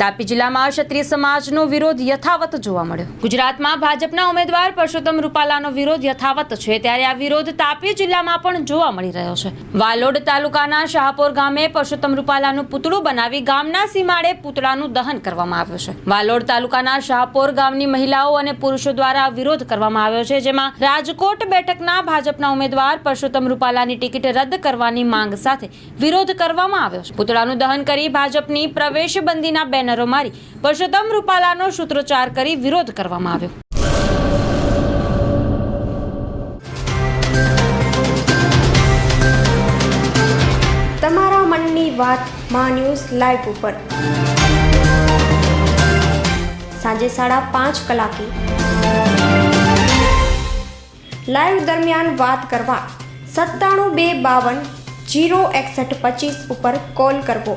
તાપી જિલ્લામાં ક્ષત્રિય સમાજનો વિરોધ યથાવત જોવા મળ્યો. ગુજરાતમાં ભાજપના ઉમેદવાર પરસોત્તમ રૂપાલાનો વિરોધ યથાવત છે ત્યારે આ વિરોધ તાપી જિલ્લામાં પણ જોવા મળી રહ્યો છે. વાલોડ તાલુકાના શાહપોર ગામે પરસોત્તમ રૂપાલાનું પૂતળું બનાવી ગામના સીમાડે પૂતળાનું દહન કરવામાં આવ્યું છે. વાલોડ તાલુકાના શાહપોર ગામની મહિલાઓ અને પુરુષો દ્વારા વિરોધ કરવામાં આવ્યો છે, જેમાં રાજકોટ બેઠકના ભાજપના ઉમેદવાર પરસોત્તમ રૂપાલાની ટિકિટ રદ કરવાની માંગ સાથે વિરોધ કરવામાં આવ્યો છે. પૂતળાનું દહન કરી ભાજપની પ્રવેશ બંધીના બેનરો મારી પરસોત્તમ રૂપાલાનો સૂત્રોચ્ચાર કરી વિરોધ કરવામાં આવ્યો. તમારા મનની વાતમાં ન્યૂઝ લાઈવ ઉપર. સાંજે સાડા પાંચ કલાકે. લાઈવ દરમિયાન વાત કરવા સત્તાણું બે બાવન જીરો એકસઠ પચીસ ઉપર કોલ કરવો.